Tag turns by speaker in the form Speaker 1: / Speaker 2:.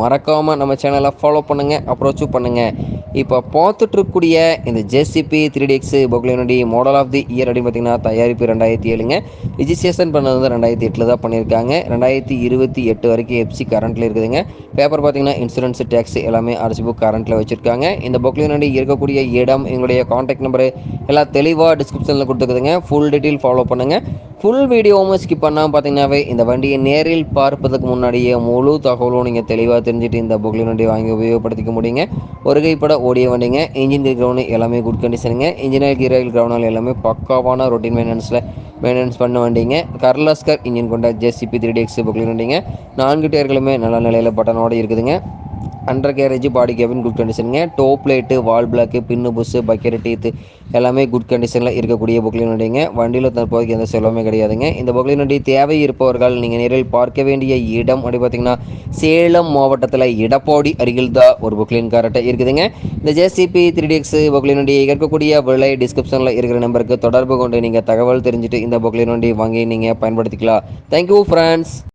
Speaker 1: மறக்காமல் நம்ம சேனலை ஃபாலோ பண்ணுங்கள் அப்ரோச்சும் பண்ணுங்கள் இப்போ பார்த்துட்ருக்கக்கூடிய இந்த ஜேசிபி த்ரீ டிஎக்ஸ் பொக்லினுடைய மாடல் ஆஃப் தி இயர் அப்படின்னு பார்த்தீங்கன்னா தயாரிப்பு ரெண்டாயிரத்தி ஏழுங்க. ரிஜிஸ்ட்ரேஷன் பண்ணது வந்து ரெண்டாயிரத்தி எட்டில் தான் பண்ணியிருக்காங்க. ரெண்டாயிரத்தி இருபத்தி எட்டு வரைக்கும் எஃப்சி கரண்ட்டில் இருக்குதுங்க. பேப்பர் பார்த்தீங்கன்னா இன்சூரன்ஸ் டேக்ஸ் எல்லாமே அரசு புக் கரண்ட்டில் வச்சுருக்காங்க. இந்த பொக்லினுடைய இருக்கக்கூடிய இடம் எங்களுடைய காண்டாக்ட் நம்பரு எல்லாம் தெளிவாக டிஸ்கிரிப்ஷனில் கொடுத்துருக்குதுங்க. ஃபுல் டீட்டெயில் ஃபாலோ பண்ணுங்கள் ஃபுல் வீடியோவும் ஸ்கிப் பண்ணாமல் பார்த்தீங்கன்னாவே இந்த வண்டியை நேரில் பார்ப்பதற்கு முன்னாடியே முழு தகவலும் நீங்கள் தெளிவாக தெரிஞ்சுட்டு இந்த புக்லின் வண்டி வாங்கி உபயோகப்படுத்திக்க முடியுங்க. ஒரு கைப்பட ஓடிய வண்டிங்க இன்ஜின் கிரவுண்ட் எல்லாமே குட் கண்டிஷனுங்க இன்ஜினியர் கீரல் கிரவுண்ட் எல்லாமே பக்காவான ரொட்டீன் மெயின்டெனன்ஸில் மெயின்டெனன்ஸ் பண்ண வண்டிங்க. கர்லாஸ்கர் இன்ஜின் கொண்ட ஜேசிபி த்ரீ டிஎக்ஸ் புக்லின் வண்டிங்க. நான்கு டயர்களுமே நல்ல நிலையில் பட்டனோடு இருக்குதுங்க. Under garage body cabin good கண்டிஷனுங்க டோப் பிளேட்டு வால் block pin bush bucket teeth எல்லாமே குட் கண்டிஷனில் இருக்கக்கூடிய புக்லின் வண்டிங்க. வண்டியில் தற்போதைக்கு எந்த செலவுமே கிடையாதுங்க. இந்த புக்லின் வண்டி தேவை இருப்பவர்கள் நீங்கள் நேரில் பார்க்க வேண்டிய இடம் அப்படி பார்த்தீங்கன்னா சேலம் மாவட்டத்தில் இடப்பாடி அருகில் தான் ஒரு புக்லின் கார்ட்டை இருக்குதுங்க. இந்த ஜேசிபி த்ரீ டிஎக்ஸ் புக்லின் வண்டி இருக்கக்கூடிய விலை டிஸ்கிரிப்ஷனில் இருக்கிற நம்பருக்கு தொடர்பு கொண்டு நீங்கள் தகவல் தெரிஞ்சுட்டு இந்த புக்லின் வண்டி வாங்கி நீங்கள் பயன்படுத்திக்கலாம். Thank you friends